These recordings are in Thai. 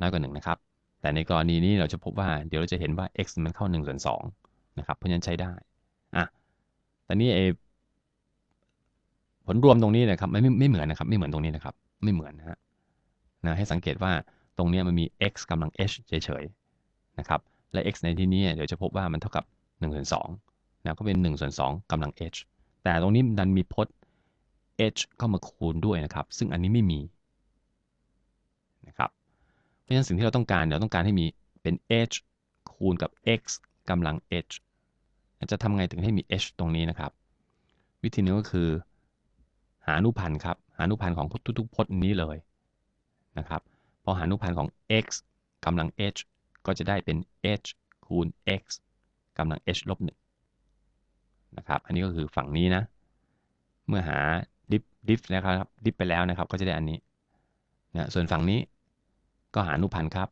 น้อยกว่า1นะครับ แต่ในกรณีนี้เราจะพบว่าเดี๋ยวเราจะเห็นว่า x มันเข้า1ส่วน2นะครับ เพราะฉะนั้นใช้ได้อะแต่นี้ไอผลรวมตรงนี้นะครับไม่ไม่เหมือนนะครับ ไม่เหมือนตรงนี้นะครับ ไม่เหมือนนะฮะนะให้สังเกตว่าตรงนี้มันมี x กำลัง h เฉยๆนะครับและ x ในที่นี้เดี๋ยวจะพบว่ามันเท่ากับ1ส่วน2นะก็เป็น1ส่วน2กำลัง h แต่ตรงนี้ดันมีพจน์ h เข้ามาคูณด้วยนะครับ ซึ่งอันนี้ไม่มี ราะฉะนั้นสิ่งที่เราต้องการเราต้องการให้มีเป็น h คูณกับ x กำลัง h จะทำไงถึงให้มี h ตรงนี้นะครับ วิธีนึงก็คือ หาอนุพันธ์ครับ หาอนุพันธ์ของทุกๆพจน์นี้เลยนะครับพอหาอนุพันธ์ของ x กำลัง h ก็จะได้เป็น h คูณ x กำลัง h ลบ1นะครับ อันนี้ก็คือฝั่งนี้นะ เมื่อหาดิฟดิฟนะครับดิฟไปแล้วนะครับ ก็จะได้อันนี้นะส่วนฝั่งนี้ ก็หาอนุพันธ์ครับ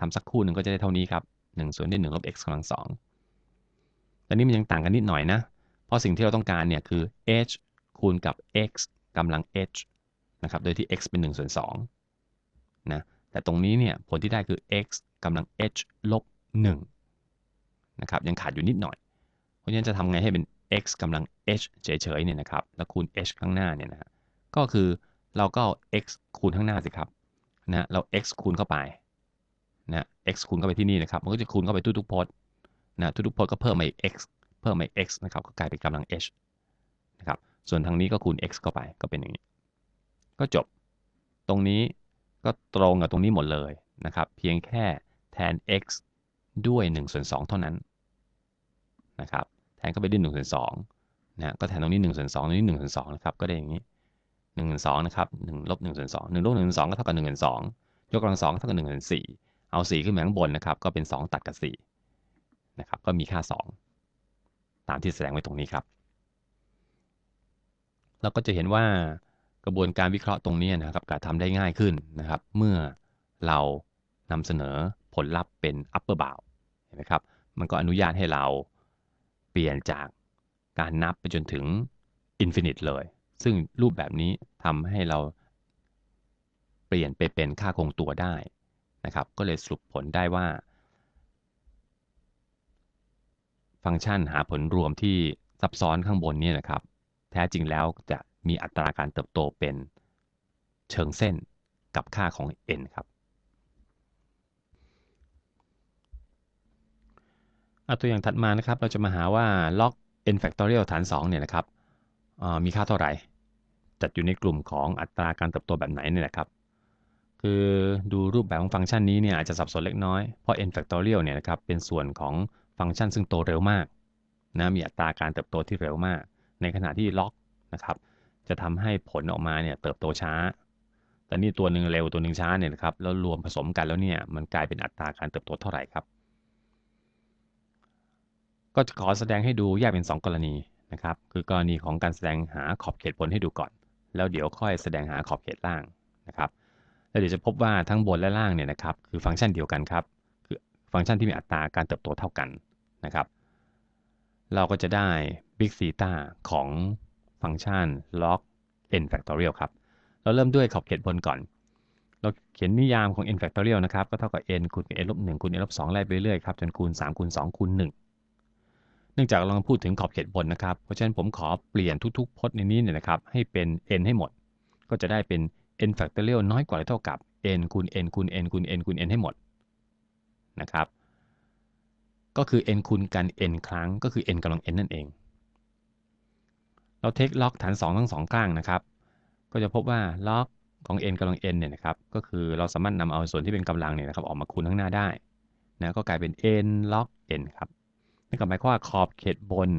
ทำสักคู่หนึ่งก็จะได้เท่านี้ครับ1ส่วนด้วย1ลบ x กำลัง2ตอนนี้มันยังต่างกันนิดหน่อยนะ เพราะสิ่งที่เราต้องการเนี่ยคือ h คูณกับ x กำลัง h นะครับ โดยที่ x เป็น1ส่วน2นะ แต่ตรงนี้เนี่ยผลที่ได้คือ x กำลัง h ลบ1นะครับ ยังขาดอยู่นิดหน่อย เพราะฉะนั้นจะทำไงให้เป็น x กำลัง h เฉยๆเนี่ยนะครับ แล้วคูณ h ข้างหน้าเนี่ยนะก็คือเราก็เอา x คูณข้างหน้าสิครับ นะเรา x คูณเข้าไปนะ x คูณเข้าไปที่นี่นะครับ มันก็จะคูณเข้าไปทุกๆพจน์นะทุกๆพจน์ก็เพิ่มมาอีก x เพิ่มมาอีก x นะครับ ก็กลายเป็นกำลัง h นะครับ ส่วนทางนี้ก็คูณ x เข้าไป ก็เป็นอย่างนี้ ก็จบ ตรงนี้ก็ตรงกับตรงนี้หมดเลยนะครับ เพียงแค่แทน x ด้วย1ส่วน2เท่านั้นนะครับ แทนเข้าไปด้วย1ส่วน2นะ ก็แทนตรงนี้1ส่วน2ตรงนี้1ส่วน2นะครับ ก็ได้อย่างนี้ 1ส่วน2นะครับ1ลบ1ส่วน2 1ลบ1ส่วน2ก็เท่ากับ1ส่วน2ยกกำลัง2เท่ากับ1ส่วน4เอา4ขึ้นมาข้างบนนะครับ ก็เป็น2ตัดกับ4นะครับก็มีค่า2ตามที่แสดงไว้ตรงนี้ครับ เราก็จะเห็นว่ากระบวนการวิเคราะห์ตรงนี้นะครับการทำได้ง่ายขึ้นนะครับ เมื่อเรานำเสนอผลลัพธ์เป็น upper bound เห็นไหมครับ มันก็อนุญาตให้เราเปลี่ยนจากการนับไปจนถึง infinite เลย ซึ่งรูปแบบนี้ทำให้เราเปลี่ยนไปเป็นค่าคงตัวได้นะครับ ก็เลยสรุปผลได้ว่า ฟังก์ชันหาผลรวมที่ซับซ้อนข้างบนนี่นะครับ แท้จริงแล้วจะมีอัตราการเติบโตเป็นเชิงเส้นกับค่าของ n ครับ เอาตัวอย่างถัดมานะครับ เราจะมาหาว่า log n factorial ฐาน 2 เนี่ยนะครับ มีค่าเท่าไหร่ จัดอยู่ในกลุ่มของอัตราการเติบโตแบบไหนเนี่ยนะครับ คือดูรูปแบบของฟังก์ชันนี้เนี่ยอาจจะสับสนเล็กน้อย เพราะ n factorial เนี่ยนะครับเป็นส่วนของฟังก์ชันซึ่งโตเร็วมากนะมีอัตราการเติบโตที่เร็วมาก ในขณะที่ log นะครับ จะทำให้ผลออกมาเนี่ยเติบโตช้า แต่นี่ตัวหนึ่งเร็วตัวหนึ่งช้าเนี่ยนะครับแล้วรวมผสมกันแล้วเนี่ยมันกลายเป็นอัตราการเติบโตเท่าไหร่ครับ ก็จะขอแสดงให้ดูแยกเป็น 2 กรณี นะครับ คือกรณีของการแสดงหาขอบเขตผลให้ดูก่อน แล้วเดี๋ยวค่อยแสดงหาขอบเขตล่างนะครับแล้วเดี๋ยวจะพบว่าทั้งบนและล่างเนี่ยนะครับคือฟังก์ชันเดียวกันครับคือฟังก์ชันที่มีอัตราการเติบโตเท่ากันนะครับ เราก็จะได้ big theta ของฟังก์ชัน log n factorial ครับ เราเริ่มด้วยขอบเขตบนก่อน เราเขียนนิยามของ n factorial นะครับ ก็เท่ากับ n คูณ n ลบ1คูณ n ลบ2ไล่ไปเรื่อยครับ จนคูณ 3 คูณ 2 คูณ 1 นื่องจากเราพูดถึงขอบเขตบนนะครับ เพราะฉะนั้นผมขอเปลี่ยนทุกๆพจน์ในนี้เนี่ยนะครับ ให้เป็น n ให้หมด ก็จะได้เป็น n factorial น้อยกว่าหรือเท่ากับ n คูณ n คูณ n คูณ n คูณ n ให้หมดนะครับ ก็คือ n คูณกัน n ครั้งก็คือ n กำลัง n นั่นเอง เราเทคล็อกฐาน 2 ทั้ง 2 ข้างนะครับ ก็จะพบว่าล็อกของ n กำลัง n เนี่ยนะครับ ก็คือเราสามารถนำเอาส่วนที่เป็นกำลังเนี่ยนะครับออกมาคูณข้างหน้าได้นะก็กลายเป็น n log n ครับ นั่นก็หมายความว่าขอบเขตบน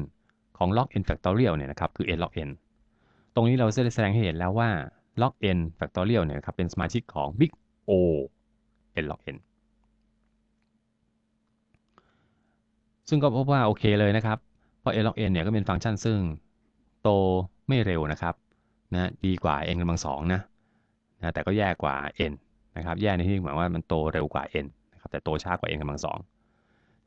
ของ log n factorial เนี่ยนะครับคือ n log n ตรงนี้เราจะได้แสดงให้เห็นแล้วว่า log n factorial เนี่ยครับเป็นสมาชิกของ big O n log n ซึ่งก็พบว่าโอเคเลยนะครับ เพราะ n log n เนี่ยก็เป็นฟังก์ชันซึ่งโตไม่เร็วนะครับนะดีกว่า n กำลังสองนะนะแต่ก็แย่กว่า n นะครับแย่ในที่หมายว่ามันโตเร็วกว่า n นะครับแต่โตช้ากว่า n กำลังสอง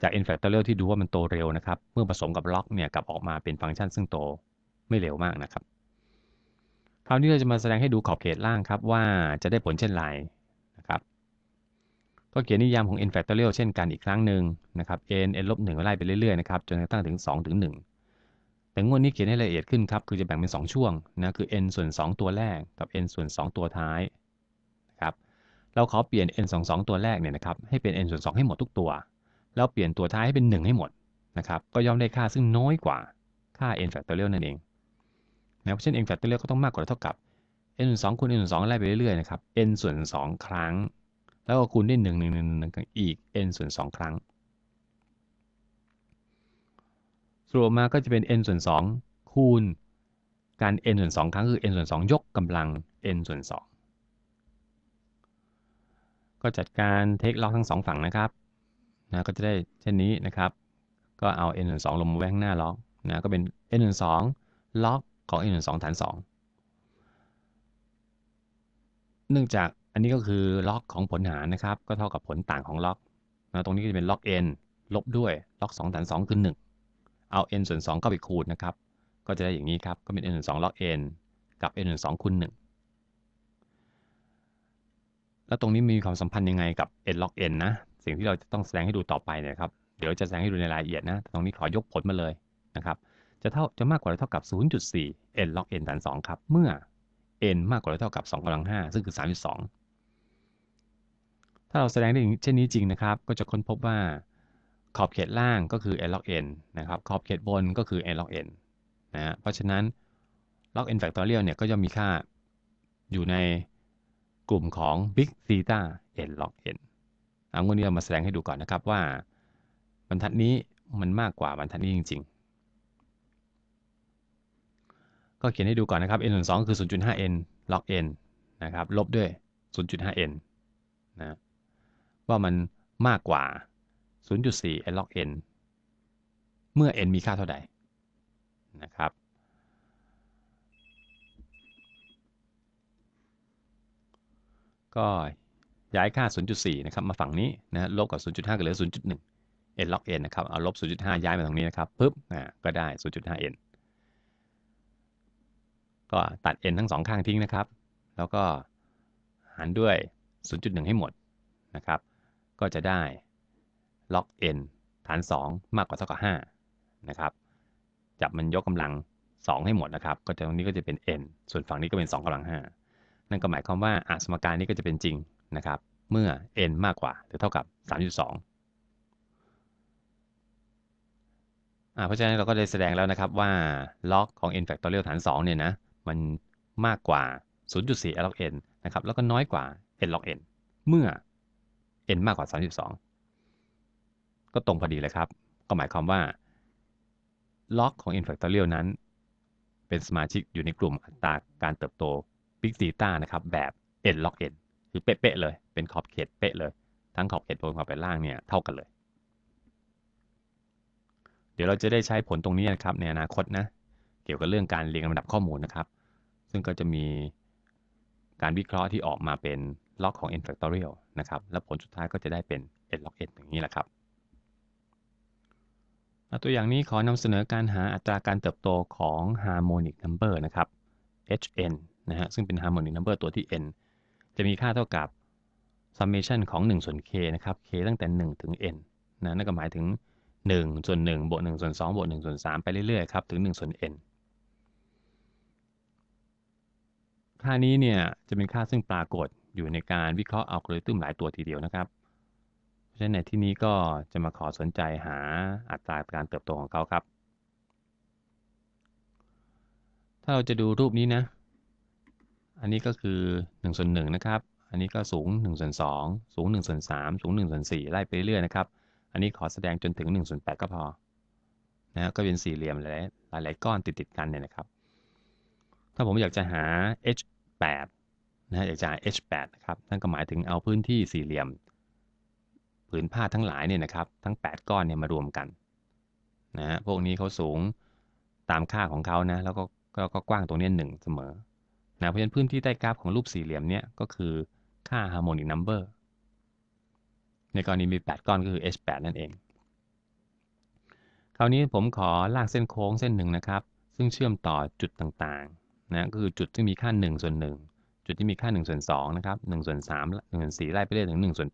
จาก n factorial ที่ดูว่ามันโตเร็วนะครับ เมื่อผสมกับล็อกเนี่ยกลับออกมาเป็นฟังก์ชันซึ่งโตไม่เร็วมากนะครับ คราวนี้เราจะมาแสดงให้ดูขอบเขตล่างครับว่าจะได้ผลเช่นไรนะครับ ก็เขียนนิยามของ n factorial เช่นกันอีกครั้งหนึ่งนะครับ n n ลบ1ไล่ไปเรื่อยๆนะครับจนกระทั่งถึง2ถึง1แต่งวดนี้เขียนให้ละเอียดขึ้นครับคือจะแบ่งเป็น 2 ช่วงนะคือ n ส่วน 2 ตัวแรกกับ n ส่วน 2 ตัวท้ายนะครับเราขอเปลี่ยน n 2 2ตัวแรกเนี่ยนะครับให้เป็น n ส่วน2ให้หมดทุกตัว แล้วเปลี่ยนตัวท้ายให้เป็น 1 ให้หมดนะครับก็ย่อมได้ค่าซึ่งน้อยกว่าค่า n factorial นั่นเองนะเพราะฉะนั้น n factorial ก็ต้องมากกว่าเท่ากับ n ส่วน2คูณ n ส่วน2ไล่ไปเรื่อยๆนะครับ n ส่วน 2 ครั้ง แล้วก็คูณด้วย1 1 1 1อีก n ส่วน 2 ครั้งสรุปมาก็จะเป็น n ส่วน 2 คูณการ n ส่วน 2 ครั้งคือ n ส่วน 2 ยกกำลัง n ส่วน 2 ก็จัดการเทคล็อกทั้ง 2 ฝั่งนะครับ นะก็จะได้เช่นนี้นะครับ ก็เอา n ส่วน2ลงมาไว้ข้างหน้าล็อกนะก็เป็น n ส่วน2ล็อกของ n ส่วน2ฐาน 2 เนื่องจากอันนี้ก็คือล็อกของผลหารนะครับ ก็เท่ากับผลต่างของล็อกนะตรงนี้ก็จะเป็นล็อก n ลบด้วยล็อก2ฐาน2คือ 1 เอา n ส่วน2เข้าไปคูณนะครับ ก็จะได้อย่างนี้ครับ ก็เป็น n ส่วน2ล็อก n กับ n ส่วน2คูณ1แล้วตรงนี้มีความสัมพันธ์ยังไงกับ n log n นะ สิ่งที่เราจะต้องแสดงให้ดูต่อไปนะครับ เดี๋ยวจะแสดงให้ดูในรายละเอียดนะ ตรงนี้ขอยกผลมาเลยนะครับ จะเท่าจะมากกว่าหรือเท่ากับ 0.4 n log n ฐาน2ครับ เมื่อ n มากกว่าหรือเท่ากับ 2กำลัง5ซึ่งคือ 32 ถ้าเราแสดงได้เช่นนี้จริงนะครับ ก็จะค้นพบว่าขอบเขตล่างก็คือ n log n นะครับ ขอบเขตบนก็คือ n log n นะฮะ เพราะฉะนั้น log n factorial เนี่ยก็จะมีค่าอยู่ในกลุ่มของ big theta n log n เอางวดนี้เรามาแสดงให้ดูก่อนนะครับว่า บรรทัดนี้มันมากกว่าบรรทัดนี้จริง ๆ ก็เขียนให้ดูก่อนนะครับ n ส่วน2คือ 0.5n log n นะครับลบด้วย 0.5n นะว่ามันมากกว่า 0.4 n log n เมื่อ n มีค่าเท่าใดนะครับก็ ย้ายค่า 0.4 นะครับ มาฝั่งนี้นะลบกับ 0.5 ก็เหลือ 0.1 n log n นะครับ เอาลบ 0.5 ย้ายมาตรงนี้นะครับปุ๊บอ่าก็ได้ 0.5n ก็ตัด n ทั้งสองข้างทิ้งนะครับ แล้วก็หารด้วย 0.1 ให้หมดนะครับ ก็จะได้ log n ฐาน 2 มากกว่าเท่ากับ 5 นะครับ จับมันยกกำลัง 2 ให้หมดนะครับ ก็จะตรงนี้ก็จะเป็น n ส่วนฝั่งนี้ก็เป็น 2กำลัง 5 นั่นก็หมายความว่าอาสมการนี้ก็จะเป็นจริง นะครับ เมื่อ n มากกว่าหรือเท่ากับ 3.2อ่าเพราะฉะนั้นเราก็ได้แสดงแล้วนะครับว่า log ของ n factorial ฐาน 2 เนี่ยนะ มันมากกว่า 0.4 log n นะครับ แล้วก็น้อยกว่า n log n เมื่อ n มากกว่า 32 ก็ตรงพอดีเลยครับ ก็หมายความว่า log ของ n factorial นั้น เป็นสมาชิกอยู่ในกลุ่มอัตราการเติบโต big theta นะครับ แบบ n log n คือเป๊ะๆเลย เป็นขอบเขตเป๊ะเลย ทั้งขอบเขตบนขอบเขตล่างเนี่ยเท่ากันเลย เดี๋ยวเราจะได้ใช้ผลตรงนี้นะครับในอนาคตนะเกี่ยวกับเรื่องการเรียงลำดับข้อมูลนะครับ ซึ่งก็จะมีการวิเคราะห์ที่ออกมาเป็นล็อกของ n factorial นะครับ แล้วผลสุดท้ายก็จะได้เป็น n log n อย่างนี้แหละครับ ตัวอย่างนี้ขอนำเสนอการหาอัตราการเติบโตของ harmonic number นะครับ hn นะฮะ ซึ่งเป็น harmonic number ตัวที่ n จะมีค่าเท่ากับ summation ของ 1 ส่วน k นะครับ k ตั้งแต่ 1 ถึง n นะนั่นก็หมายถึง 1 ส่วน1บวก1ส่วน2บวก1ส่วน3ไปเรื่อยๆครับถึง 1 ส่วน n ค่านี้เนี่ยจะเป็นค่าซึ่งปรากฏอยู่ในการวิเคราะห์อัลกอริทึมหลายตัวทีเดียวนะครับ เพราะฉะนั้นในที่นี้ก็จะมาขอสนใจหาอัตราการเติบโตของเขาครับ ถ้าเราจะดูรูปนี้นะ อันนี้ก็คือ1ส่วน1นะครับ อันนี้ก็สูง1ส่วน2สูง1ส่วน3สูง1ส่วน4ไล่ไปเรื่อยๆนะครับ อันนี้ขอแสดงจนถึง1ส่วน8ก็พอนะก็เป็นสี่เหลี่ยมหลายหลายก้อนติดๆกันเนี่ยนะครับ ถ้าผมอยากจะหา h 8นะอยากจะหา h 8นะครับ นั่นก็หมายถึงเอาพื้นที่สี่เหลี่ยมผืนผ้าทั้งหลายเนี่ยนะครับ ทั้ง 8 ก้อนเนี่ยมารวมกันนะฮะพวกนี้เขาสูงตามค่าของเขานะ แล้วก็ก็กว้างตรงนี้หนึ่งเสมอ นะเพราะฉะนั้นพื้นที่ใต้กราฟของรูปสี่เหลี่ยมเนี่ยก็คือค่า harmonic number ในกรณีมี 8 ก้อนก็คือ h 8 นั่นเอง คราวนี้ผมขอลากเส้นโค้งเส้นหนึ่งนะครับ ซึ่งเชื่อมต่อจุดต่างๆนะคือจุดที่มีค่า 1 ส่วน 1 จุดที่มีค่า 1 ส่วน2นะครับ1ส่วน3 1ส่วน4ไล่ไปเรื่อยถึง 1 ส่วน